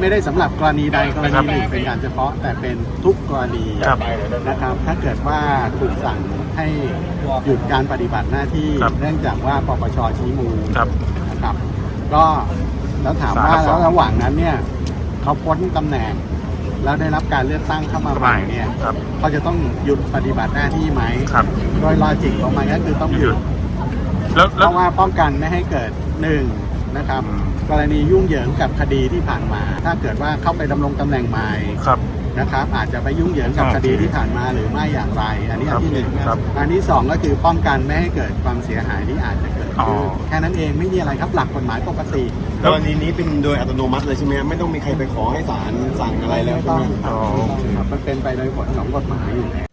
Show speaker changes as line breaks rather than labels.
ไม่ได้สำหรับกรณีใดกรณีหนึ่งเป็นการเฉพาะแต่เป็นทุกกรณี
ครับ
นะครับ ถ้าเกิดว่าถูกสั่งให้หยุดการปฏิบัติหน้าที่
ครับ
เนื่องจากว่าปปชชี้มูล
ครับ
นะครับ ก็แล้วถามว่า
สารรับฟ้
แล้
อง
วระหว่างนั้นเนี่ยเขาพ้นตำแหน่งแล้วได้รับการเลือกตั้งเข้ามาใหม่เนี่ย
ครับ
เขาจะต้องหยุดปฏิบัติหน้าที่ไหม
ครับ
โดยลอจิกของมันก็คือต้องห
หยุ
ยุ
ด
ด
แล้ว
เพ
แล้ว
ราะว่าป้องกันไม่ให้เกิดหนึ่ง นะครับ
อืม
กรณียุ่งเหยิงกับคดีที่ผ่านมา ถ้าเกิดว่าเข้าไปดำรงตำแหน่งใหม่
ครับ
นะครับ อาจจะไปยุ่งเหยิงกับ
โอเค
คดีที่ผ่านมาหรือไม่อย่างไร อันนี้
ค
อั
รับ
นที่หนึ่ง
ครับ
อันที่สองก็คือป้องกันไม่ให้เกิดความเสียหายที่อาจจะเกิด
อ๋อ
ขึ้นแค่นั้นเองไม่มีอะไรครับหลักกฎหมายปกติ
กรณีนี้เป็นโดยอัตโนมัติเลยใช่ไหมครับไม่ต้องมีใครไปขอให้ศาลสั่งอะไรแล้ว
ไม่
ใช่
ต้
ไห
อ
ม
งครับไม่ต้องครับมันเป็นไปโดยผลของกฎหมายอยู่แล้ว